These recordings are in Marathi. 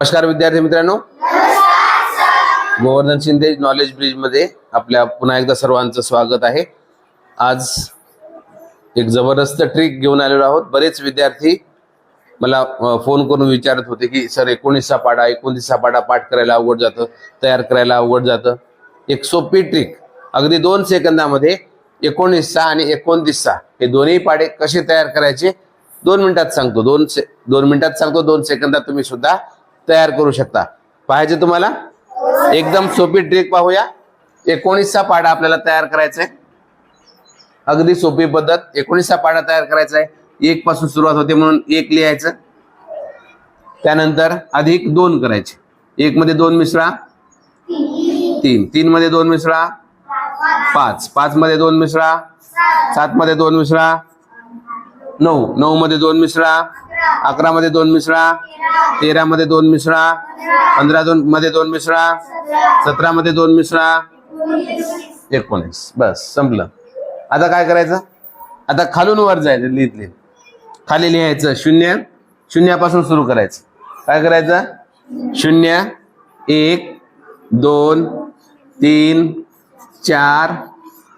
नमस्कार विद्यार्थी मित्रांनो. गोवर्धन शिंदे नॉलेज ब्रिजमध्ये आपल्या पुन्हा एकदा सर्वांचं स्वागत आहे. आज एक जबरदस्त ट्रिक घेऊन आलेलो आहोत. बरेच विद्यार्थी मला फोन करून विचारत होते की सर एकोणीसचा पाडा एकोणतीसचा पाडा पाठ करायला अवघड जातं तयार करायला अवघड जातं. एक सोपी ट्रिक अगदी दोन सेकंदामध्ये एकोणीसचा आणि एकोणतीसचा हे दोन्ही पाडे कसे तयार करायचे? दोन मिनिटात सांगतो. दोन से दोन मिनिटात सांगतो. दोन सेकंदात तुम्ही सुद्धा तयार करू शकता. पाहिजे तुम्हाला? एकदम सोपी ट्रिक पाहूया. एकोणीसचा पाडा आपल्याला तयार करायचा आहे. अगदी सोपी पद्धत. एकोणीसचा पाडा तयार करायचा आहे. एक पासून सुरुवात होते म्हणून एक लिहायचं. त्यानंतर अधिक दोन करायचे. एक मध्ये दोन मिसळा. तीन. तीन मध्ये दोन मिसळा. पाच. पाच मध्ये दोन मिसळा. सात मध्ये दोन मिसळा. नऊ. नऊ मध्ये दोन मिसळा. अकरा मध्ये दोन मिसळा तेरा मध्ये दोन मिसळा पंधरा दोन मध्ये दोन मिसळा सतरा मध्ये दोन मिसळा एकोणीस. बस संपलं. आता काय करायचं? आता खालून वर जायचं लिहितले खाली लिहायचं शून्य. शून्यापासून सुरू करायचं. काय करायचं? शून्य एक दोन तीन चार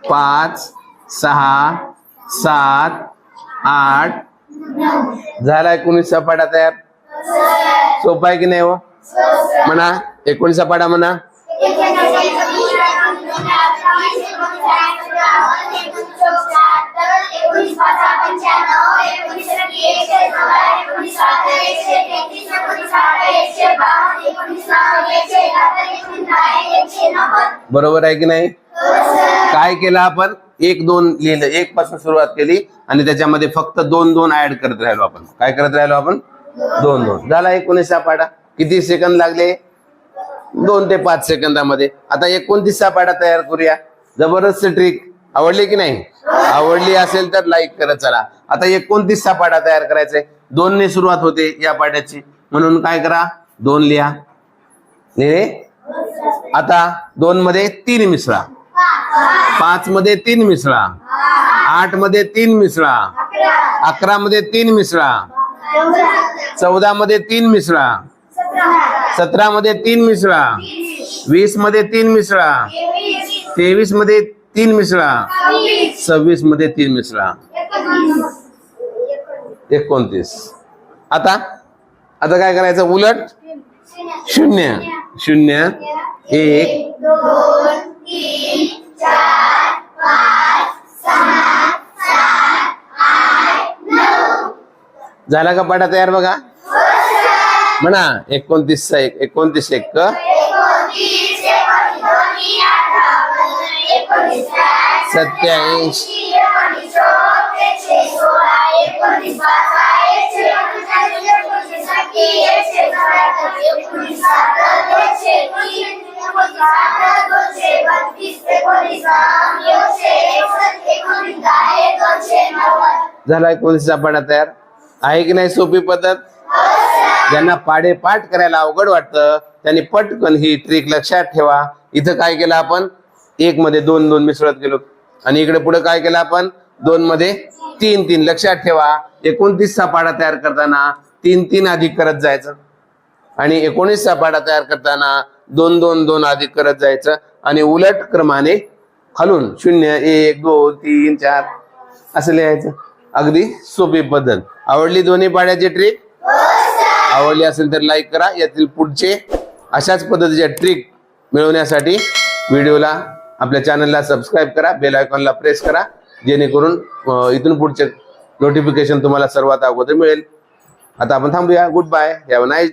पाच सहा सात आठ झाला एकोणीसचा पाडा तयार? सोपा आहे की नाही हो? म्हणा एकोणीसचा पाडा म्हणा. बरोबर आहे की नाही? काय केलं आपण? एक दोन लिहिलं एक पासून सुरुवात केली आणि त्याच्यामध्ये फक्त दोन दोन ऍड करत राहिलो आपण. काय करत राहिलो आपण? दोन दोन. झाला एकोणीसचा पाडा. किती सेकंद लागले? दोन ते पाच सेकंदामध्ये. आता एकोणतीसचा पाडा तयार करूया. जबरदस्त ट्रिक आवडली की नाही? आवडली असेल तर लाईक करत चला. आता एकोणतीसचा पाडा तयार करायचा आहे दोनने सुरुवात होते या पाड्याची. म्हणून काय करा? दोन लिहा. आता दोन मध्ये तीन मिसळा. पाच मध्ये तीन मिसळा. आठमध्ये तीन मिसळा. अकरा मध्ये तीन मिसळा. चौदा मध्ये तीन मिसळा. सतरा मध्ये तीन मिसळा. वीसमध्ये तीन मिसळा. तेवीसमध्ये तीन मिसळा. सव्वीसमध्ये तीन मिसळा. एकोणतीस. आता? आता काय करायचं? उलट? शून्य. शून्य. एक झाला का पाडा तयार बघा? म्हणा एकोणतीसचा एक, एकोणतीस एक सत्याऐंशी. झाला एकोणतीसचा पाडा तयार? आहे की नाही सोपी पद्धत? ज्यांना पाडे पाठ करायला अवघड वाटतं त्यांनी पटकन ही ट्रिक लक्षात ठेवा. इथं काय केलं आपण? एक मध्ये दोन दोन मिसळत गेलो. आणि इकडे पुढे काय केलं आपण? दोन मध्ये तीन तीन. लक्षात ठेवा. एकोणतीसचा पाडा तयार करताना तीन तीन अधिक करत जायचं. आणि एकोणीसचा पाडा तयार करताना दोन दोन दोन अधिक करत जायचं. आणि उलट क्रमाने खालून शून्य एक दोन तीन चार. असं लिहायचं. अगदी सोपी पद्धत. आवडली दोन्ही पाड्याची ट्रिक आवडली असेल तर लाईक करा. यातील पुढचे अशाच पद्धतीच्या ट्रिक मिळवण्यासाठी व्हिडिओला आपल्या चॅनलला सबस्क्राईब करा. बेल आयकॉनला प्रेस करा. जेणेकरून इथून पुढचे नोटिफिकेशन तुम्हाला सर्वात अगोदर मिळेल. आता आपण थांबूया. Good bye have nice